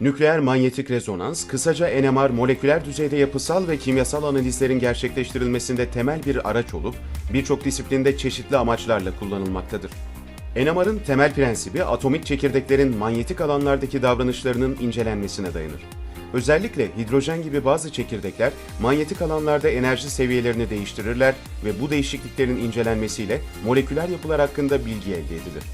Nükleer manyetik rezonans, kısaca NMR moleküler düzeyde yapısal ve kimyasal analizlerin gerçekleştirilmesinde temel bir araç olup birçok disiplinde çeşitli amaçlarla kullanılmaktadır. NMR'ın temel prensibi atomik çekirdeklerin manyetik alanlardaki davranışlarının incelenmesine dayanır. Özellikle hidrojen gibi bazı çekirdekler manyetik alanlarda enerji seviyelerini değiştirirler ve bu değişikliklerin incelenmesiyle moleküler yapılar hakkında bilgi elde edilir.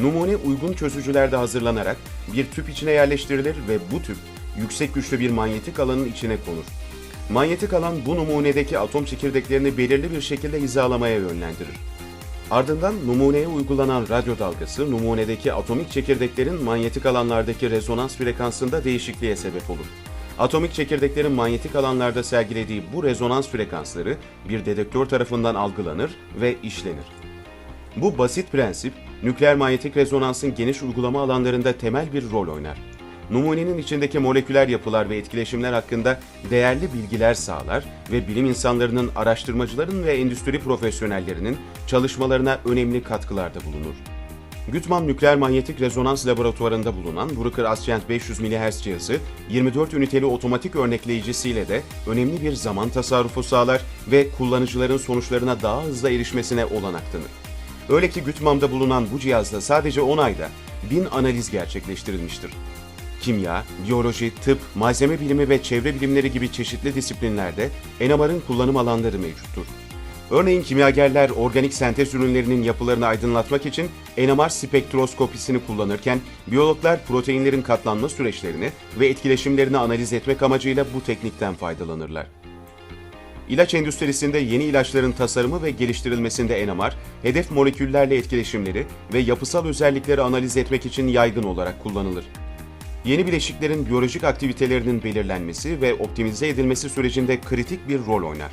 Numune uygun çözücülerde hazırlanarak bir tüp içine yerleştirilir ve bu tüp yüksek güçlü bir manyetik alanın içine konur. Manyetik alan bu numunedeki atom çekirdeklerini belirli bir şekilde hizalamaya yönlendirir. Ardından numuneye uygulanan radyo dalgası numunedeki atomik çekirdeklerin manyetik alanlardaki rezonans frekansında değişikliğe sebep olur. Atomik çekirdeklerin manyetik alanlarda sergilediği bu rezonans frekansları bir dedektör tarafından algılanır ve işlenir. Bu basit prensip, nükleer manyetik rezonansın geniş uygulama alanlarında temel bir rol oynar. Numunenin içindeki moleküler yapılar ve etkileşimler hakkında değerli bilgiler sağlar ve bilim insanlarının, araştırmacıların ve endüstri profesyonellerinin çalışmalarına önemli katkılarda bulunur. Gütman Nükleer Manyetik Rezonans Laboratuvarı'nda bulunan Bruker Ascent 500 MHz cihazı 24 üniteli otomatik örnekleyicisiyle de önemli bir zaman tasarrufu sağlar ve kullanıcıların sonuçlarına daha hızlı erişmesine olanak tanır. Öyle ki Gütman'da bulunan bu cihazda sadece 10 ayda 1000 analiz gerçekleştirilmiştir. Kimya, biyoloji, tıp, malzeme bilimi ve çevre bilimleri gibi çeşitli disiplinlerde NMR'ın kullanım alanları mevcuttur. Örneğin kimyagerler organik sentez ürünlerinin yapılarını aydınlatmak için NMR spektroskopisini kullanırken biyologlar proteinlerin katlanma süreçlerini ve etkileşimlerini analiz etmek amacıyla bu teknikten faydalanırlar. İlaç endüstrisinde yeni ilaçların tasarımı ve geliştirilmesinde NMR, hedef moleküllerle etkileşimleri ve yapısal özellikleri analiz etmek için yaygın olarak kullanılır. Yeni bileşiklerin biyolojik aktivitelerinin belirlenmesi ve optimize edilmesi sürecinde kritik bir rol oynar.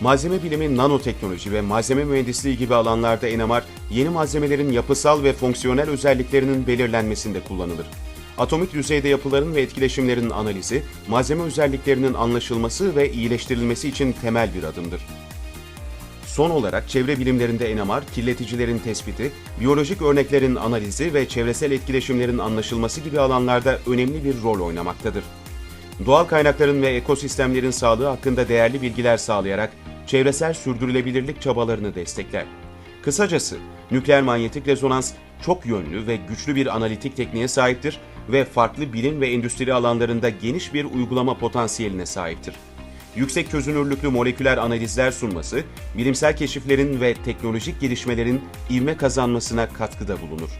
Malzeme bilimi, nanoteknoloji ve malzeme mühendisliği gibi alanlarda NMR, yeni malzemelerin yapısal ve fonksiyonel özelliklerinin belirlenmesinde kullanılır. Atomik düzeyde yapıların ve etkileşimlerin analizi, malzeme özelliklerinin anlaşılması ve iyileştirilmesi için temel bir adımdır. Son olarak çevre bilimlerinde NMR, kirleticilerin tespiti, biyolojik örneklerin analizi ve çevresel etkileşimlerin anlaşılması gibi alanlarda önemli bir rol oynamaktadır. Doğal kaynakların ve ekosistemlerin sağlığı hakkında değerli bilgiler sağlayarak çevresel sürdürülebilirlik çabalarını destekler. Kısacası, nükleer manyetik rezonans çok yönlü ve güçlü bir analitik tekniğe sahiptir ve farklı bilim ve endüstri alanlarında geniş bir uygulama potansiyeline sahiptir. Yüksek çözünürlüklü moleküler analizler sunması, bilimsel keşiflerin ve teknolojik gelişmelerin ivme kazanmasına katkıda bulunur.